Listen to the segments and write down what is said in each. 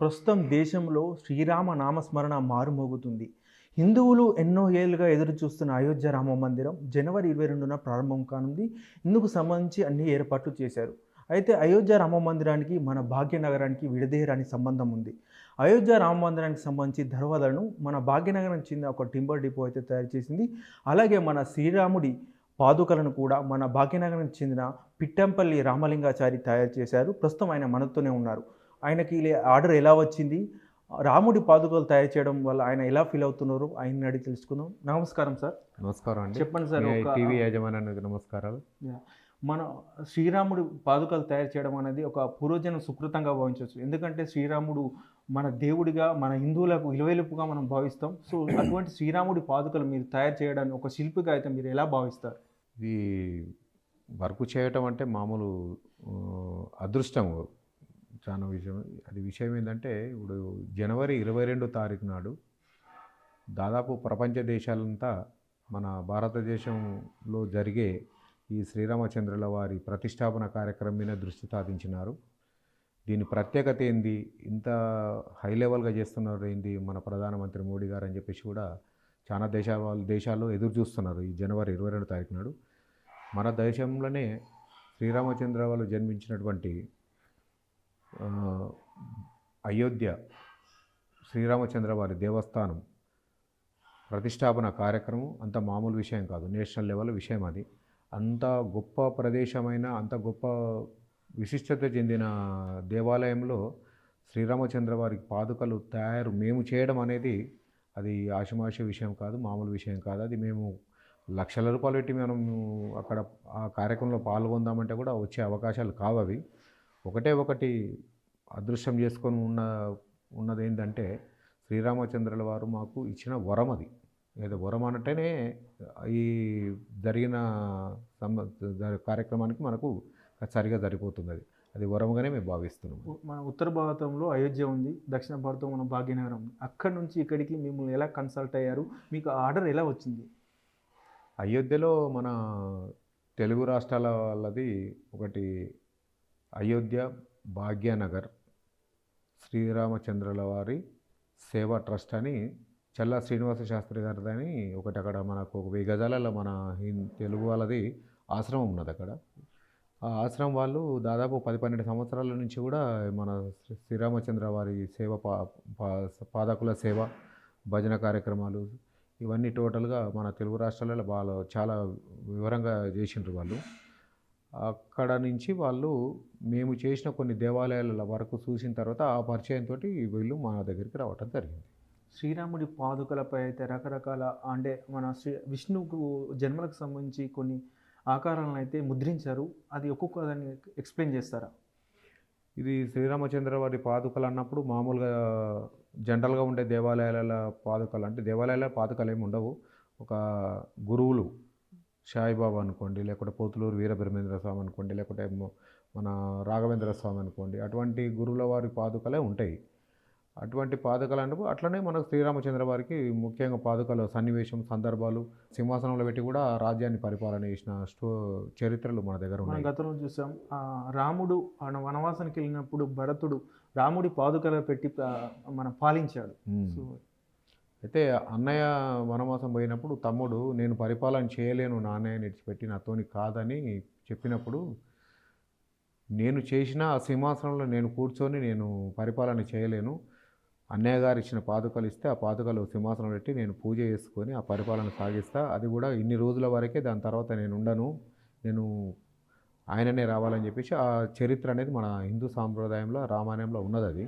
ప్రస్తుతం దేశంలో శ్రీరామ నామస్మరణ మారుమోగుతుంది. హిందువులు ఎన్నో ఏళ్ళుగా ఎదురు చూస్తున్న అయోధ్య రామ మందిరం జనవరి ఇరవై రెండున ప్రారంభం కానుంది. ఇందుకు సంబంధించి అన్ని ఏర్పాట్లు చేశారు. అయితే అయోధ్య రామ మందిరానికి మన భాగ్యనగరానికి విడదీయరాని సంబంధం ఉంది. అయోధ్య రామ మందిరానికి సంబంధించి ధర్వాదలను మన భాగ్యనగరం చెందిన ఒక టింబర్ డిపో అయితే తయారు చేసింది. అలాగే మన శ్రీరాముడి పాదుకలను కూడా మన భాగ్యనగరం చెందిన పిట్టంపల్లి రామలింగాచారి తయారు చేశారు. ప్రస్తుతం ఆయన మనతోనే ఉన్నారు. ఆయనకి ఆర్డర్ ఎలా వచ్చింది? రాముడి పాదుకలు తయారు చేయడం వల్ల ఆయన ఎలా ఫీల్ అవుతున్నారు? ఆయన అడిగి తెలుసుకుందాం. నమస్కారం సార్. నమస్కారం అండి. చెప్పండి సార్ టీవీ యాజమాన్యానికి నమస్కారాలు. మన శ్రీరాముడు పాదుకలు తయారు చేయడం అనేది ఒక పూర్వజన సుకృతంగా భావించవచ్చు. ఎందుకంటే శ్రీరాముడు మన దేవుడిగా మన హిందువులకు విలువెలుపుగా మనం భావిస్తాం. సో అటువంటి శ్రీరాముడి పాదుకలు మీరు తయారు చేయడాన్ని ఒక శిల్పిగా అయితే మీరు ఎలా భావిస్తారు? ఇది వర్క్ చేయటం అంటే మామూలు అదృష్టం. చాలా విషయం. అది విషయం ఏంటంటే ఇప్పుడు జనవరి ఇరవై రెండు తారీఖు నాడు దాదాపు ప్రపంచ దేశాలంతా మన భారతదేశంలో జరిగే ఈ శ్రీరామచంద్రుల వారి ప్రతిష్టాపన కార్యక్రమం మీద దృష్టి సాధించినారు. దీని ప్రత్యేకత ఏంది? ఇంత హై లెవెల్గా చేస్తున్నారు ఏంది మన ప్రధానమంత్రి మోడీ గారు అని చెప్పేసి కూడా చాలా దేశ వాళ్ళు దేశాల్లో ఎదురు చూస్తున్నారు ఈ జనవరి ఇరవై రెండు తారీఖు నాడు. మన దేశంలోనే శ్రీరామచంద్ర వాళ్ళు జన్మించినటువంటి అయోధ్య శ్రీరామచంద్ర వారి దేవస్థానం ప్రతిష్టాపన కార్యక్రమం అంత మామూలు విషయం కాదు. నేషనల్ లెవెల్ విషయం అది. అంత గొప్ప ప్రదేశమైన అంత గొప్ప విశిష్టత చెందిన దేవాలయంలో శ్రీరామచంద్ర వారి పాదుకలు తయారు మేము చేయడం అనేది అది ఆషమాష విషయం కాదు మామూలు విషయం కాదు. అది మేము లక్షల రూపాయలు పెట్టి మనం అక్కడ ఆ కార్యక్రమంలో పాల్గొందామంటే కూడా వచ్చే అవకాశాలు కావు అవి ఒకటే ఒకటి అదృష్టం చేసుకొని ఉన్న ఉన్నది ఏంటంటే శ్రీరామచంద్రుల వారు మాకు ఇచ్చిన వరం అది. ఏదో వరం అంటేనే ఈ జరిగిన కార్యక్రమానికి మనకు సరిగా సరిపోతుంది అది. అది వరంగానే మేము భావిస్తున్నాం మన ఉత్తర భారతంలో అయోధ్య ఉంది దక్షిణ భారతం మన భాగ్యనగరం ఉంది. అక్కడ నుంచి ఇక్కడికి మిమ్మల్ని ఎలా కన్సల్ట్ అయ్యారు? మీకు ఆర్డర్ ఎలా వచ్చింది? అయోధ్యలో మన తెలుగు రాష్ట్రాల వాళ్ళది ఒకటి అయోధ్య భాగ్యనగర్ శ్రీరామచంద్రుల వారి సేవా ట్రస్ట్ అని చల్లా శ్రీనివాస శాస్త్రి గారిదని ఒకటి అక్కడ మనకు ఒక వెయ్యి గజాలలో మన హిం- తెలుగు వాళ్ళది ఆశ్రమం ఉన్నది అక్కడ. ఆ ఆశ్రమం వాళ్ళు దాదాపు పది పన్నెండు సంవత్సరాల నుంచి కూడా మన శ్రీ- శ్రీరామచంద్ర వారి సేవ పా పా- పాదకుల సేవ భజన కార్యక్రమాలు ఇవన్నీ టోటల్గా మన తెలుగు రాష్ట్రాలలో వాళ్ళు చాలా వివరంగా చేసిండ్రు వాళ్ళు. అక్కడ నుంచి వాళ్ళు మేము చేసిన కొన్ని దేవాలయాల వరకు చూసిన తర్వాత ఆ పరిచయంతో వీళ్ళు మన దగ్గరికి రావటం జరిగింది. శ్రీరాముడి పాదుకలపై అయితే రకరకాల అంటే మన శ్రీ విష్ణువుకు జన్మలకు సంబంధించి కొన్ని ఆకారాలను అయితే ముద్రించారు. అది ఒక్కొక్క దాన్ని ఎక్స్ప్లెయిన్ చేస్తారా? ఇది శ్రీరామచంద్ర వారి పాదుకలు అన్నప్పుడు మామూలుగా జనరల్గా ఉండే దేవాలయాల పాదుకలు అంటే దేవాలయాల పాదుకలు ఏమి ఉండవు. ఒక గురువులు సాయిబాబా అనుకోండి లేకుంటే పోతులూరు వీరబ్రహ్మేంద్ర స్వామి అనుకోండి లేకుంటే మన రాఘవేంద్ర స్వామి అనుకోండి అటువంటి గురువుల వారి పాదుకలే ఉంటాయి. అటువంటి పాదుకలు అంటే అట్లనే మనకు శ్రీరామచంద్ర వారికి ముఖ్యంగా పాదుకల సన్నివేశం సందర్భాలు సింహాసనంలో పెట్టి కూడా రాజ్యాన్ని పరిపాలన చేసిన స్టో చరిత్రలు మన దగ్గర ఉన్నాయి. గతంలో చూసాం రాముడు ఆయన వనవాసానికి వెళ్ళినప్పుడు భరతుడు రాముడి పాదుకలు పెట్టి మన పాలించాడు. అయితే అన్నయ్య వనవాసం పోయినప్పుడు తమ్ముడు నేను పరిపాలన చేయలేను నాన్నయ్య నిడిచిపెట్టి నాతోని కాదని చెప్పినప్పుడు నేను చేసిన ఆ సింహాసనంలో నేను కూర్చొని నేను పరిపాలన చేయలేను. అన్నయ్య గారు ఇచ్చిన పాదుకలు ఇస్తే ఆ పాదుకలు సింహాసనం పెట్టి నేను పూజ చేసుకొని ఆ పరిపాలన సాగిస్తా. అది కూడా ఇన్ని రోజుల వరకే దాని తర్వాత నేను ఉండను. నేను ఆయననే రావాలని చెప్పేసి ఆ చరిత్ర అనేది మన హిందూ సాంప్రదాయంలో రామాయణంలో ఉన్నది అది.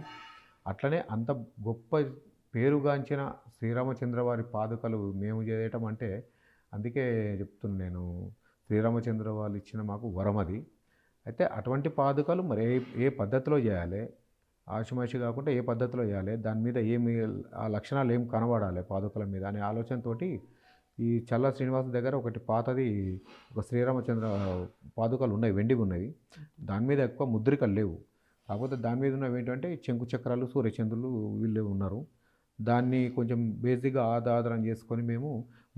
అట్లనే అంత గొప్ప పేరుగాంచిన శ్రీరామచంద్ర వారి పాదుకలు మేము చేయటం అంటే అందుకే చెప్తున్నాను నేను. శ్రీరామచంద్ర వాళ్ళు ఇచ్చిన మాకు వరం అది. అయితే అటువంటి పాదుకలు మరి ఏ ఏ పద్ధతిలో చేయాలి? ఆశమాషి కాకుండా ఏ పద్ధతిలో చేయాలి? దాని మీద ఏమి ఆ లక్షణాలు ఏం కనబడాలి పాదుకల మీద అనే ఆలోచనతోటి ఈ చల్ల శ్రీనివాస దగ్గర ఒకటి పాతది ఒక శ్రీరామచంద్ర పాదుకలు ఉన్నాయి వెండివి ఉన్నవి. దాని మీద ఎక్కువ ముద్రికలు లేవు. కాకపోతే దాని మీద ఉన్నవి ఏంటంటే చెంకు చక్రాలు సూర్యచంద్రులు వీళ్ళు ఉన్నారు. దాన్ని కొంచెం బేసిక్గా ఆధారం చేసుకొని మేము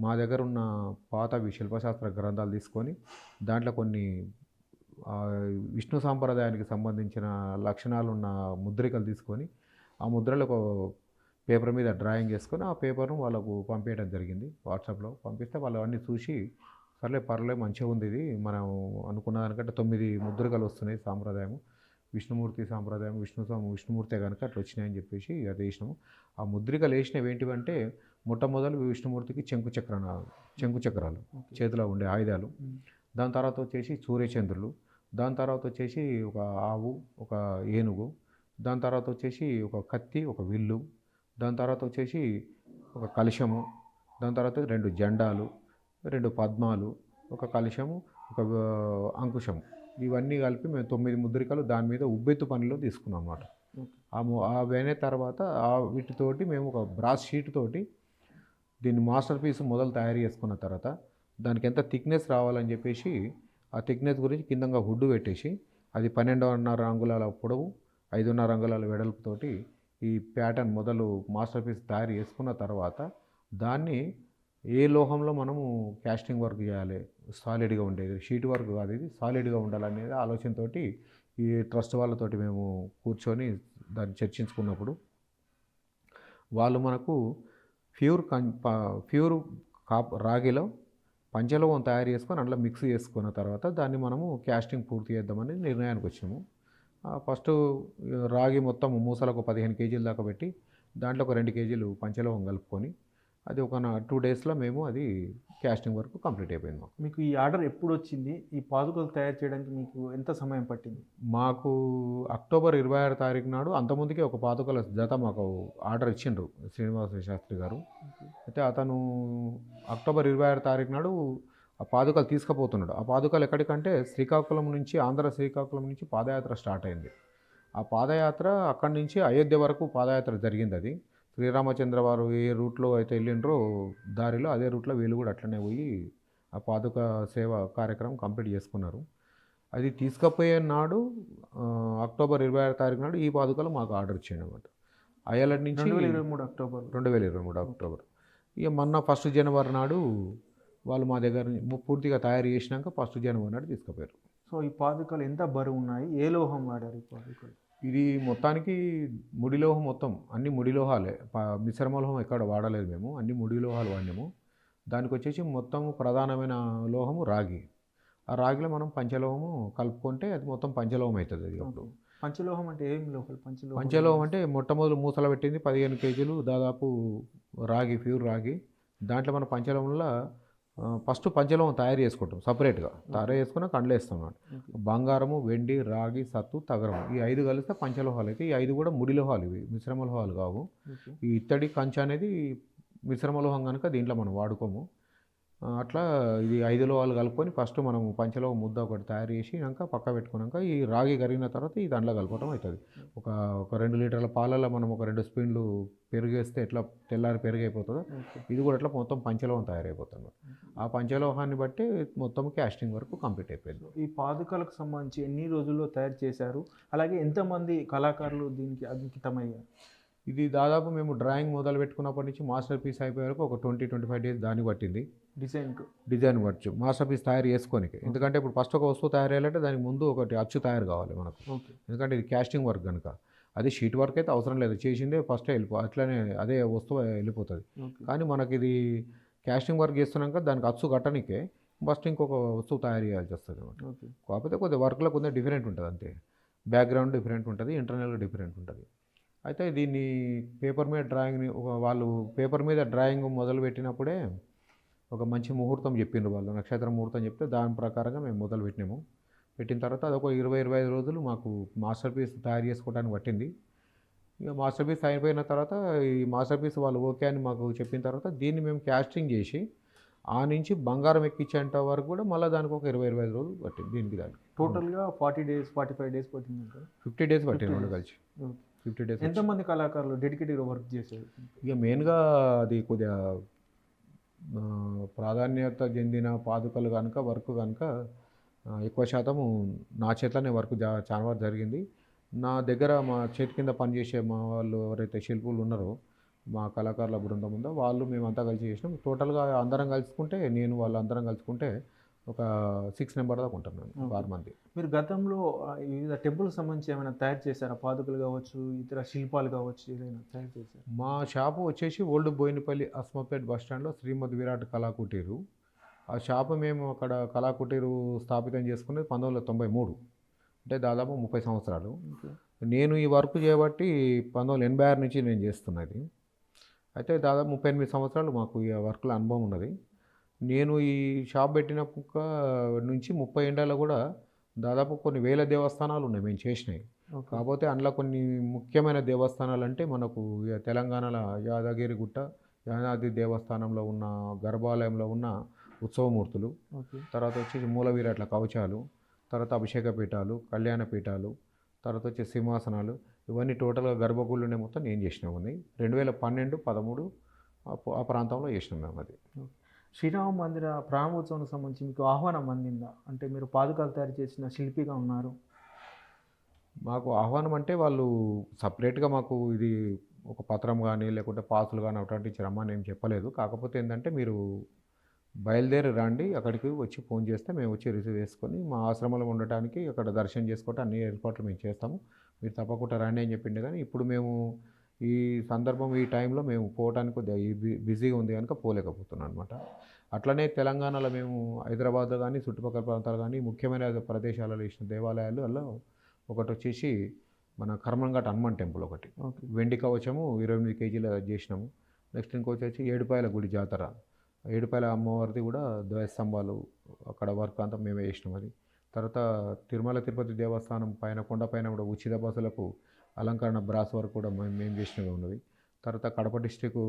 మా దగ్గర ఉన్న పాత శిల్పశాస్త్ర గ్రంథాలు తీసుకొని దాంట్లో కొన్ని విష్ణు సాంప్రదాయానికి సంబంధించిన లక్షణాలు ఉన్న ముద్రికలు తీసుకొని ఆ ముద్రలు ఒక పేపర్ మీద డ్రాయింగ్ చేసుకొని ఆ పేపర్ను వాళ్ళకు పంపించడం జరిగింది. వాట్సాప్లో పంపిస్తే వాళ్ళు అన్నీ చూసి సర్లే పర్లే మంచిగా ఉంది ఇది మనం అనుకున్న దానికంటే తొమ్మిది ముద్రికలు వస్తున్నాయి సాంప్రదాయము. విష్ణుమూర్తి సాంప్రదాయం విష్ణు స్వామి విష్ణుమూర్తే కనుక అట్లా వచ్చినాయని చెప్పేసి అది వేసినాము ఆ ముద్రికలు వేసినవి ఏంటివంటే మొట్టమొదలు విష్ణుమూర్తికి చెంకు చక్ర చెంకు చక్రాలు చేతిలో ఉండే ఆయుధాలు. దాని తర్వాత వచ్చేసి సూర్యచంద్రులు. దాని తర్వాత వచ్చేసి ఒక ఆవు ఒక ఏనుగు. దాని తర్వాత వచ్చేసి ఒక కత్తి ఒక విల్లు. దాని తర్వాత వచ్చేసి ఒక కలశము. దాని తర్వాత రెండు జెండాలు రెండు పద్మాలు ఒక కలశము ఒక అంకుశము. ఇవన్నీ కలిపి మేము తొమ్మిది ముద్రికలు దాని మీద ఉబ్బెత్తు పనిలో తీసుకున్నాం అన్నమాట. ఆ ము- ఆ వేనే తర్వాత ఆ వీటితోటి మేము ఒక బ్రాస్ షీట్ తోటి దీన్ని మాస్టర్ పీస్ మొదలు తయారు చేసుకున్న తర్వాత దానికి ఎంత థిక్నెస్ రావాలని చెప్పేసి ఆ థిక్నెస్ గురించి కిందంగా హుడ్డు పెట్టేసి అది పన్నెండున్నర అంగుళాల పొడవు ఐదున్నర అంగుళాల వెడల్పుతోటి ఈ ప్యాటర్న్ మొదలు మాస్టర్ పీస్ తయారు చేసుకున్న తర్వాత దాన్ని ఏ లోహంలో మనము క్యాస్టింగ్ వర్క్ చేయాలి? సాలిడ్గా ఉండేది. షీట్ వర్క్ కాదు ఇది. సాలిడ్గా ఉండాలనేది ఆలోచనతో ఈ ట్రస్ట్ వాళ్ళతోటి మేము కూర్చొని దాన్ని చర్చించుకున్నప్పుడు వాళ్ళు మనకు ప్యూర్ కం ప- ప్యూర్ కాప్ రాగిలో పంచలోహం తయారు చేసుకొని అందులో మిక్స్ చేసుకున్న తర్వాత దాన్ని మనము క్యాస్టింగ్ పూర్తి చేద్దామని నిర్ణయానికి వచ్చాము. ఫస్ట్ రాగి మొత్తం మూసలకు పదిహేను కేజీల దాకా పెట్టి దాంట్లో ఒక రెండు కేజీలు పంచలోహం కలుపుకొని అది ఒక టూ డేస్లో మేము అది క్యాస్టింగ్ వరకు కంప్లీట్ అయిపోయింది మాకు. మీకు ఈ ఆర్డర్ ఎప్పుడు వచ్చింది ఈ పాదుకలు తయారు చేయడానికి మీకు ఎంత సమయం పట్టింది? మాకు అక్టోబర్ ఇరవై ఆరు తారీఖు నాడు అంతకుముందుకే ఒక పాదుకల జత మాకు ఆర్డర్ ఇచ్చిండ్రు శ్రీనివాస శాస్త్రి గారు. అయితే అతను అక్టోబర్ ఇరవై ఆరు తారీఖు నాడు ఆ పాదుకలు తీసుకుపోతున్నాడు. ఆ పాదుకలు ఎక్కడికంటే శ్రీకాకుళం నుంచి ఆంధ్ర శ్రీకాకుళం నుంచి పాదయాత్ర స్టార్ట్ అయింది. ఆ పాదయాత్ర అక్కడి నుంచి అయోధ్య వరకు పాదయాత్ర జరిగింది అది. శ్రీరామచంద్ర వారు ఏ రూట్లో అయితే వెళ్ళిండ్రో దారిలో అదే రూట్లో వీళ్ళు కూడా అట్లనే పోయి ఆ పాదుక సేవ కార్యక్రమం కంప్లీట్ చేసుకున్నారు. అది తీసుకుపోయే నాడు అక్టోబర్ ఇరవై ఆరు తారీఖు నాడు ఈ పాదుకలు మాకు ఆర్డర్ ఇచ్చిండు అనమాట అయ్యాలటి నుంచి రెండు వేల ఇరవై మూడు అక్టోబర్. రెండు వేల ఇరవై మూడు అక్టోబర్. ఇక మొన్న ఫస్ట్ జనవరి నాడు వాళ్ళు మా దగ్గర పూర్తిగా తయారు చేసినాక ఫస్ట్ జనవరి నాడు తీసుకుపోయారు. సో ఈ పాదుకలు ఎంత బరువు ఉన్నాయి? ఏ లోహం వాడారు ఈ పాదుకలు? ఇది మొత్తానికి ముడిలోహం మొత్తం అన్ని ముడిలోహాలే మిశ్రమలోహం ఎక్కడ వాడలేదు మేము. అన్ని ముడిలోహాలు వాడినాము. దానికి వచ్చేసి మొత్తం ప్రధానమైన లోహము రాగి. ఆ రాగిలో మనం పంచలోహము కలుపుకుంటే అది మొత్తం పంచలోహం అవుతుంది అది అప్పుడు. పంచలోహం అంటే ఏం లోహాలు పంచలోహం పంచలోహం అంటే మొట్టమొదటి మూసల పెట్టింది పదిహేను కేజీలు దాదాపు రాగి ప్యూర్ రాగి. దాంట్లో మన పంచలోహంలో ఫస్ట్ పంచలోహం తయారు చేసుకుంటాం సపరేట్గా. తయారు చేసుకుని కండ్లు వేస్తాం అన్నమాట. బంగారము వెండి రాగి సత్తు తగరం ఈ ఐదు కలిస్తే పంచలోహాలు అయితే ఈ ఐదు కూడా ముడిలోహాలు ఇవి. మిశ్రమ లోహాలు కావు. ఈ ఇత్తడి కంచ అనేది మిశ్రమ లోహం కనుక దీంట్లో మనం వాడుకోము. అట్లా ఇది ఐదు లోహాలు కలుపుకొని ఫస్ట్ మనం పంచలోహం ముద్ద ఒకటి తయారు చేసినాక పక్క పెట్టుకున్నాక ఈ రాగి కరిగిన తర్వాత ఈ దాంట్లో కలపడం అవుతుంది. ఒక ఒక రెండు లీటర్ల పాలలో మనం ఒక రెండు స్పూన్లు పెరుగేస్తే ఎట్లా తెల్లారి పెరుగు అయిపోతుందో ఓకే. ఇది కూడా అట్లా మొత్తం పంచలోహం తయారైపోతుంది. ఆ పంచలోహాన్ని బట్టి మొత్తం క్యాస్టింగ్ వరకు కంప్లీట్ అయిపోయింది. ఈ పాదుకలకు సంబంధించి ఎన్ని రోజుల్లో తయారు చేశారు? అలాగే ఎంతమంది కళాకారులు దీనికి అంకితమయ్యారు? ఇది దాదాపు మేము డ్రాయింగ్ మొదలు పెట్టుకున్నప్పటి నుంచి మాస్టర్ పీస్ అయిపోయే వరకు ఒక ట్వంటీ ట్వంటీ ఫైవ్ డేస్ దాన్ని పట్టింది. డిజైన్కు డిజైన్ వచ్చు మాస్టర్ పీస్ తయారు చేసుకోనికి. ఎందుకంటే ఇప్పుడు ఫస్ట్ ఒక వస్తువు తయారు చేయాలంటే దానికి ముందు ఒకటి అచ్చు తయారు కావాలి మనకు. ఎందుకంటే ఇది క్యాస్టింగ్ వర్క్ కనుక అది షీట్ వర్క్ అయితే అవసరం లేదు. చేసిందే ఫస్ట్ వెళ్ళిపో అట్లనే అదే వస్తువు వెళ్ళిపోతుంది. కానీ మనకి ఇది క్యాస్టింగ్ వర్క్ చేస్తున్నాక దానికి అచ్చు కట్టనికే ఫస్ట్ ఇంకొక వస్తువు తయారు చేయాల్సి వస్తుంది అనమాట కాకపోతే కొద్దిగా వర్క్లో కొంచెం డిఫరెంట్ ఉంటుంది అంతే. బ్యాక్గ్రౌండ్ డిఫరెంట్ ఉంటుంది ఇంటర్నల్గా డిఫరెంట్ ఉంటుంది. అయితే దీన్ని పేపర్ మీద డ్రాయింగ్ని వాళ్ళు పేపర్ మీద డ్రాయింగ్ మొదలు పెట్టినప్పుడే ఒక మంచి ముహూర్తం చెప్పిండ్రు వాళ్ళు నక్షత్ర ముహూర్తం చెప్తే దాని ప్రకారంగా మేము మొదలు పెట్టినాము. పెట్టిన తర్వాత అదొక ఇరవై ఇరవై ఐదు రోజులు మాకు మాస్టర్ పీస్ తయారు చేసుకోవడానికి పట్టింది. ఇక మాస్టర్ పీస్ అయిపోయిన తర్వాత ఈ మాస్టర్ పీస్ వాళ్ళు ఓకే అని మాకు చెప్పిన తర్వాత దీన్ని మేము క్యాస్టింగ్ చేసి ఆ నుంచి బంగారం ఎక్కించేంత వరకు కూడా మళ్ళీ దానికి ఒక ఇరవై ఇరవై ఐదు రోజులు పట్టింది దీనికి దానికి. టోటల్గా forty days forty five days పట్టింది ఫిఫ్టీ డేస్ పట్టింది రెండు కలిసి. ఫిఫ్టీ డేస్ ఎంతమంది కళాకారులు డెడికేటెడ్గా వర్క్ చేశారు ఇక మెయిన్గా అది కొద్దిగా ప్రాధాన్యత చెందిన పాదుకలు కనుక వర్క్ కనుక ఎక్కువ శాతము నా చేతిలోనే వర్క్ జా చాలా వరకు జరిగింది. నా దగ్గర మా చేతి కింద పనిచేసే మా వాళ్ళు ఎవరైతే శిల్పులు ఉన్నారో మా కళాకారుల బృందం ఉందో వాళ్ళు మేమంతా కలిసి చేసినాం. టోటల్గా అందరం కలుసుకుంటే నేను వాళ్ళు అందరం కలుసుకుంటే ఒక సిక్స్ నెంబర్ దాకా ఉంటాం మేము. ఆరు మంది. మీరు గతంలో వివిధ టెంపుల్కి సంబంధించి ఏమైనా తయారు చేశారా? పాదుకలు కావచ్చు ఇతర శిల్పాలు కావచ్చు ఏదైనా తయారు చేశారు? మా షాపు వచ్చేసి ఓల్డ్ బోయినపల్లి అస్మాపేట్ బస్ స్టాండ్లో శ్రీమద్ విరాట్ కళాకుటీరు. ఆ షాపు మేము అక్కడ కళాకుటీరు స్థాపితం చేసుకున్నది పంతొమ్మిది వందల తొంభై మూడు. అంటే దాదాపు ముప్పై సంవత్సరాలు. నేను ఈ వర్క్ చేయబట్టి పంతొమ్మిది వందల ఎనభై ఆరు నుంచి నేను చేస్తున్నది. అయితే దాదాపు ముప్పై ఎనిమిది సంవత్సరాలు మాకు ఈ వర్క్లో అనుభవం ఉన్నది. నేను ఈ షాప్ పెట్టినప్ప నుంచి ముప్పై ఏళ్ళలో కూడా దాదాపు కొన్ని వేల దేవస్థానాలు ఉన్నాయి మేము చేసినాయి కాకపోతే అందులో కొన్ని ముఖ్యమైన దేవస్థానాలు అంటే మనకు తెలంగాణలో యాదగిరి గుట్ట యాదాద్రి దేవస్థానంలో ఉన్న గర్భాలయంలో ఉన్న ఉత్సవమూర్తులు తర్వాత వచ్చేసి మూలవీరట్ల కవచాలు తర్వాత అభిషేక పీఠాలు కళ్యాణ పీఠాలు తర్వాత వచ్చి సింహాసనాలు ఇవన్నీ టోటల్గా గర్భగుళ్ళునే మొత్తం నేను చేసినాం ఉన్నాయి. రెండు వేల పన్నెండు పదమూడు ఆ ప్రాంతంలో చేసినాం మేము అది. శ్రీరామ మందిర ప్రారంభోత్సవానికి సంబంధించి మీకు ఆహ్వానం అందిందా? అంటే మీరు పాదుకలు తయారు చేసిన శిల్పిగా ఉన్నారు. మాకు ఆహ్వానం అంటే వాళ్ళు సపరేట్గా మాకు ఇది ఒక పత్రం కానీ లేకుంటే పాసులు కానీ అటువంటి రమ్మని ఏం చెప్పలేదు. కాకపోతే ఏంటంటే మీరు బయలుదేరి రండి. అక్కడికి వచ్చి ఫోన్ చేస్తే మేము వచ్చి రిసీవ్ చేసుకొని మా ఆశ్రమంలో ఉండటానికి అక్కడ దర్శనం చేసుకోవటం అన్ని ఏర్పాట్లు మేము చేస్తాము. మీరు తప్పకుండా రండి అని చెప్పిండే కానీ ఇప్పుడు మేము ఈ సందర్భం ఈ టైంలో మేము బి- బిజీగా ఉంది కనుక పోలేకపోతున్నాం అనమాట అట్లనే తెలంగాణలో మేము హైదరాబాద్ కానీ చుట్టుపక్కల ప్రాంతాలు కానీ ముఖ్యమైన ప్రదేశాలలో ఇచ్చిన దేవాలయాలలో ఒకటి వచ్చేసి మన కర్మంఘాట్ హనుమాన్ టెంపుల్ ఒకటి. వెండి కవచము ఇరవై ఎనిమిది కేజీలు చేసినాము. నెక్స్ట్ ఇంకొచ్చి వచ్చి ఏడుపాయల గుడి జాతర. ఏడుపాయల అమ్మవారిది కూడా ద్వయస్తంభాలు అక్కడ వర్క్ అంతా మేమే చేసినాం అది. తర్వాత తిరుమల తిరుపతి దేవస్థానం పైన కొండ పైన కూడా ఉచిత బస్సులకు అలంకరణ బ్రాస్ వర్క్ కూడా మేము మేము చేసినవి ఉన్నవి. తర్వాత కడప డిస్టిక్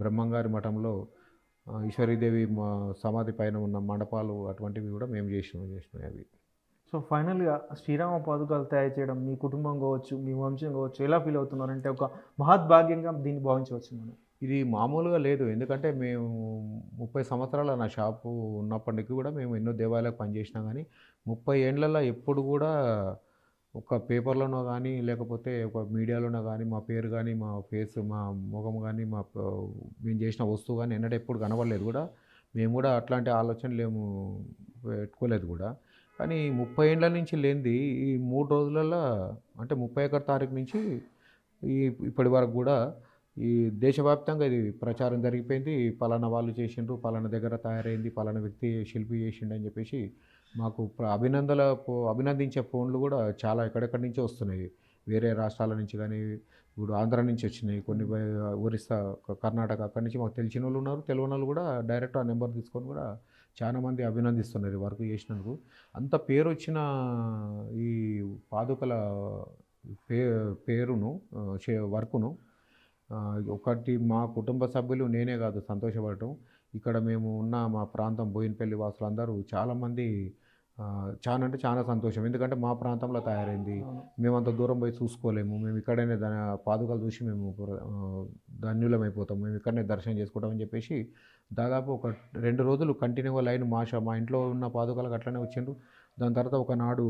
బ్రహ్మంగారి మఠంలో ఈశ్వరీదేవి మా సమాధి పైన ఉన్న మండపాలు అటువంటివి కూడా మేము చేసినవి చేసినవి అవి. సో ఫైనల్గా శ్రీరామ పాదుకలు తయారు చేయడం మీ కుటుంబం కావచ్చు మీ వంశం కావచ్చు ఎలా ఫీల్ అవుతున్నారంటే ఒక మహద్భాగ్యంగా దీన్ని భావించవచ్చు మనం. ఇది మామూలుగా లేదు. ఎందుకంటే మేము ముప్పై సంవత్సరాల నా షాపు ఉన్నప్పటికీ కూడా మేము ఎన్నో దేవాలయాలకు పనిచేసినా కానీ ముప్పై ఏండ్లలో ఎప్పుడు కూడా ఒక పేపర్లోనో కానీ లేకపోతే ఒక మీడియాలోనో కానీ మా పేరు కానీ మా ఫేస్ మా ముఖం కానీ మా మేము చేసిన వస్తువు కానీ ఎన్నడూ ఎప్పుడు కనబడలేదు కూడా. మేము కూడా అట్లాంటి ఆలోచనలు ఏము పెట్టుకోలేదు కూడా. కానీ ముప్పై ఏండ్ల నుంచి లేనిది ఈ మూడు రోజులలో అంటే ముప్పై ఒకటి తారీఖు నుంచి ఈ ఇప్పటి వరకు కూడా ఈ దేశవ్యాప్తంగా ఇది ప్రచారం జరిగిపోయింది. పలానా వాళ్ళు చేసిండ్రు పలానా దగ్గర తయారైంది పలానా వ్యక్తి శిల్పి చేసిండు అని చెప్పేసి మాకు ప్ర- అభినందన అభినందించే ఫోన్లు కూడా చాలా ఎక్కడెక్కడి నుంచో వస్తున్నాయి. వేరే రాష్ట్రాల నుంచి కానీ ఇప్పుడు ఆంధ్ర నుంచి వచ్చినాయి. కొన్ని ఒరిస్సా కర్ణాటక అక్కడి నుంచి మాకు తెలిసిన వాళ్ళు ఉన్నారు. తెలియని వాళ్ళు కూడా డైరెక్ట్ ఆ నెంబర్ తీసుకొని కూడా చాలా మంది అభినందిస్తున్నారు వర్క్ చేసినందుకు. అంత పేరు వచ్చిన ఈ పాదుకల పే పేరును వర్కును ఒకటి మా కుటుంబ సభ్యులు నేనే కాదు సంతోషపడటం. ఇక్కడ మేము ఉన్న మా ప్రాంతం బోయినపల్లి వాసులు అందరూ చాలామంది చాలా అంటే చాలా సంతోషం. ఎందుకంటే మా ప్రాంతంలో తయారైంది. మేము అంత దూరం పోయి చూసుకోలేము. మేము ఇక్కడనే దాని పాదుకలు చూసి మేము ఆ, ధన్యులం అయిపోతాం మేము ఇక్కడనే దర్శనం చేసుకుంటాం అని చెప్పేసి దాదాపు ఒక రెండు రోజులు కంటిన్యూగా లైన్ మా షా మా ఇంట్లో ఉన్న పాదుకలకు అట్లనే వచ్చిండ్రు. దాని తర్వాత ఒకనాడు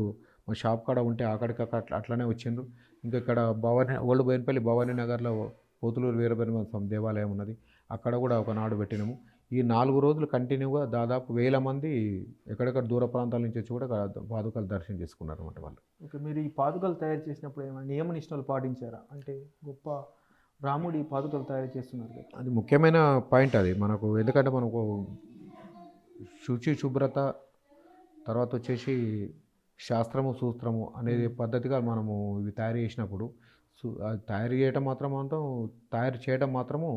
మా షాప్ కాడ ఉంటే అక్కడికి అక్కడ అట్లా అట్లనే వచ్చిండ్రు. ఇంకా ఇక్కడ భవానీ ఓల్డ్ బోయినపల్లి భవానీ నగర్లో పోతులూరు వీరబ్రహ్మ స్వామి దేవాలయం ఉన్నది. అక్కడ కూడా ఒకనాడు పెట్టినాము. ఈ నాలుగు రోజులు కంటిన్యూగా దాదాపు వేల మంది ఎక్కడెక్కడ దూర ప్రాంతాల నుంచి వచ్చి కూడా పాదుకలు దర్శనం చేసుకున్నారు అన్నమాట వాళ్ళు. ఓకే మీరు ఈ పాదుకలు తయారు చేసినప్పుడు ఏమైనా నియమ నిష్టలు పాటించారా? అంటే గొప్ప రాముడి పాదుకలు తయారు చేస్తున్నారు కదా. అది ముఖ్యమైన పాయింట్ అది. మనకు ఎందుకంటే మనకు శుచి శుభ్రత తర్వాత వచ్చేసి శాస్త్రము సూత్రము అనేది పద్ధతిగా మనము ఇవి తయారు చేసినప్పుడు తయారు చేయటం మాత్రం మాత్రం తయారు చేయడం మాత్రము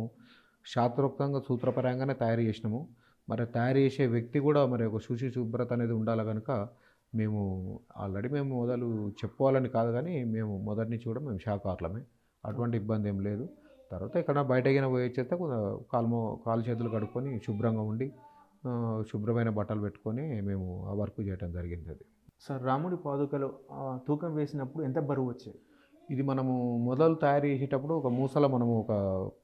శాస్త్రోక్తంగా సూత్రపరంగానే తయారు చేసినాము. మరి తయారు చేసే వ్యక్తి కూడా మరి ఒక శుచి శుభ్రత అనేది ఉండాలి కనుక మేము ఆల్రెడీ మేము మొదలు చెప్పుకోవాలని కాదు కానీ మేము మొదటి నుంచి కూడా మేము శాఖాహారులమే అటువంటి ఇబ్బంది ఏం లేదు. తర్వాత ఇక్కడ బయటగిన పోయే చేస్తే కాలుమో కాలు చేతులు కడుక్కొని శుభ్రంగా ఉండి శుభ్రమైన బట్టలు పెట్టుకొని మేము ఆ వర్క్ చేయడం జరిగింది అది. సార్ రాముడి పాదుకలు తూకం వేసినప్పుడు ఎంత బరువు వచ్చాయి ఇది మనము మొదలు తయారు చేసేటప్పుడు ఒక మూసల మనము ఒక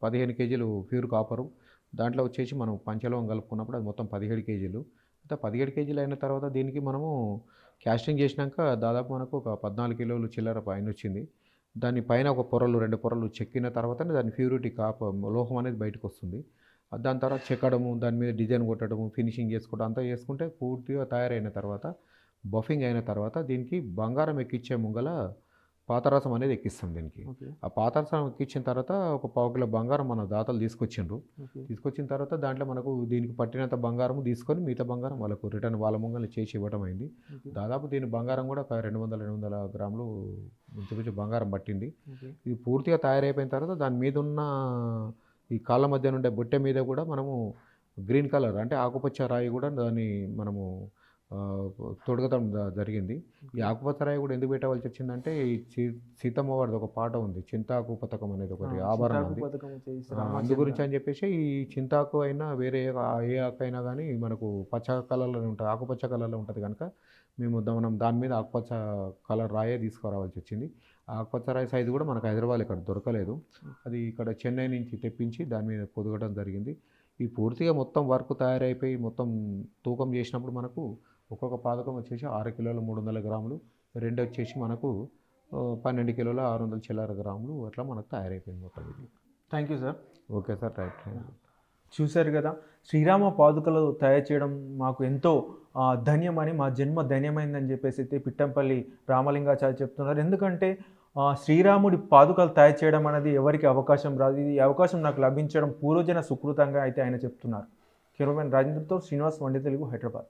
పదిహేను కేజీలు ప్యూర్ కాపరు. దాంట్లో వచ్చేసి మనం పంచలోహం కలుపుకున్నప్పుడు అది మొత్తం పదిహేడు కేజీలు. అయితే పదిహేడు కేజీలు అయిన తర్వాత దీనికి మనము క్యాస్టింగ్ చేసినాక దాదాపు మనకు ఒక పద్నాలుగు కిలోలు చిల్లర పైన వచ్చింది. దాని పైన ఒక పొరలు రెండు పొరలు చెక్కిన తర్వాతనే దాని ప్యూరిటీ కాప లోహం అనేది బయటకు వస్తుంది. దాని తర్వాత చెక్కడము దాని మీద డిజైన్ కొట్టడము ఫినిషింగ్ చేసుకోవడం అంతా చేసుకుంటే పూర్తిగా తయారైన తర్వాత బఫింగ్ అయిన తర్వాత దీనికి బంగారం ఎక్కించే ముంగల పాతరసం అనేది ఎక్కిస్తాం దీనికి. ఆ పాతరసం ఎక్కించిన తర్వాత ఒక పావు కిలో బంగారం మన దాతలు తీసుకొచ్చిండ్రు. తీసుకొచ్చిన తర్వాత దాంట్లో మనకు దీనికి పట్టినంత బంగారం తీసుకొని మిగతా బంగారం వాళ్ళకు రిటర్న్ వాళ్ళ ముంగల్ని చేసి ఇవ్వడం అయింది. దాదాపు దీని బంగారం కూడా ఒక రెండు వందల రెండు వందల గ్రాములు ఇంచుమించు బంగారం పట్టింది. ఇది పూర్తిగా తయారైపోయిన తర్వాత దాని మీద ఉన్న ఈ కాళ్ళ మధ్య ఉండే బొట్టె మీద కూడా మనము గ్రీన్ కలర్ అంటే ఆకుపచ్చ రాయి కూడా దాన్ని మనము తొడగటం జరిగింది. ఈ ఆకుపచ్చ రాయి కూడా ఎందుకు పెట్టవలసి వచ్చిందంటే ఈ సీతమ్మ వారిది ఒక పాట ఉంది. చింతాకు పథకం అనేది ఒకటి ఆభరణం ఉంది. అందు గురించి అని చెప్పేసి ఈ చింతాకు అయినా వేరే ఏ ఆ- ఏ ఆకు అయినా కానీ మనకు పచ్చ కలర్లో ఉంటుంది. ఆకుపచ్చ కలర్లో ఉంటుంది కనుక మేము మనం దాని మీద ఆకుపచ్చ కలర్ రాయే తీసుకురావాల్సి వచ్చింది. ఆకుపచ్చ రాయి సైజు కూడా మనకు హైదరాబాద్ ఇక్కడ దొరకలేదు. అది ఇక్కడ చెన్నై నుంచి తెప్పించి దాని మీద పొదగడం జరిగింది. ఈ పూర్తిగా మొత్తం వర్క్ తయారైపోయి మొత్తం తూకం చేసినప్పుడు మనకు ఒక్కొక్క పాదకం వచ్చేసి ఆరు కిలోల మూడు వందల గ్రాములు రెండు వచ్చేసి మనకు పన్నెండు కిలోల ఆరు వందల చిల్లర గ్రాములు అట్లా మనకు తయారైపోయింది మొత్తం ఇది. Thank you sir. Okay sir right చూశారు కదా శ్రీరామ పాదుకలు తయారు చేయడం మాకు ఎంతో ధన్యమని మా జన్మ ధన్యమైందని చెప్పేసి అయితే పిట్టంపల్లి రామలింగాచార్య చెప్తున్నారు. ఎందుకంటే శ్రీరాముడి పాదుకలు తయారు చేయడం అనేది ఎవరికి అవకాశం రాదు. ఇది ఈ అవకాశం నాకు లభించడం పూర్వజన సుకృతంగా అయితే ఆయన చెప్తున్నారు. కెరోమెన్ రాజేంద్రతో శ్రీనివాస్ వండి తెలుగు హైదరాబాద్.